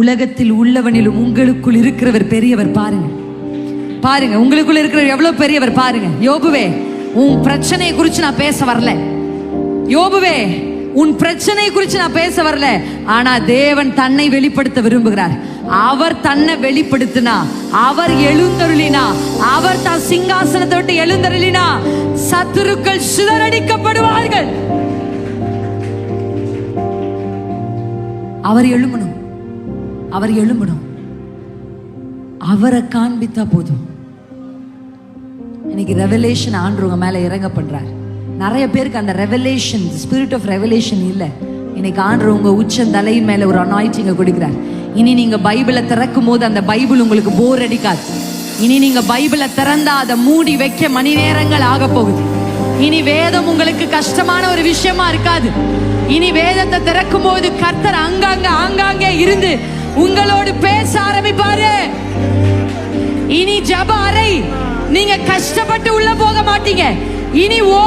உலகத்தில் உள்ளவனிலும் உங்களுக்குள் இருக்கிறவர் பெரியவர் பாருங்க. பாருங்க உங்களுக்குள்ள இருக்கிறவர் எவ்வளவு பெரியவர் பாருங்க. யோபுவே உன் பிரச்சனையை குறித்து நான் பேச வரல. யோபுவே உன் பிரச்சனை குறித்து நான் பேச வரல. ஆனா தேவன் தன்னை வெளிப்படுத்த விரும்புகிறார். அவர் தன்னை வெளிப்படுத்தினா அவர் எழுந்தருளினா அவர் தான் சிங்காசனத்தை விட்டு எழுந்தருளினா சத்துருக்கள் சிதறடிக்கப்படுவார்கள். அவர் எழுமணும் அவர் எழும்பணும். அவரை காண்பித்தா போதும். இன்னைக்கு ரெவலேஷன் ஆண்டவங்க மேல இறங்க பண்றார் நிறைய பேருக்கு அந்த ரெவலேஷன் ஸ்பிரிட் ஆஃப் ரெவலேஷன் இல்லை. இன்னைக்கு ஆண்டு உங்க உச்ச தலையின் மேல ஒரு அனாய்ச்சிங்க கொடுக்குறார். இனி நீங்க பைபிளை திறக்கும் போது அந்த பைபிள் உங்களுக்கு போர் அடிக்காது. இனி நீங்க பைபிளை திறந்தா அதை மூடி வைக்க மணி நேரங்கள் ஆக போகுது. இனி வேதம் உங்களுக்கு கஷ்டமான ஒரு விஷயமா இருக்காது. இனி வேதத்தை திறக்கும் போது கர்த்தர் அங்காங்க ஆங்காங்கே இருந்து உங்களோடு பேச ஆரம்பிப்பாரு. இனி ஜப அறை நீங்க கஷ்டப்பட்டு உள்ள போக மாட்டீங்க. இனி ஓ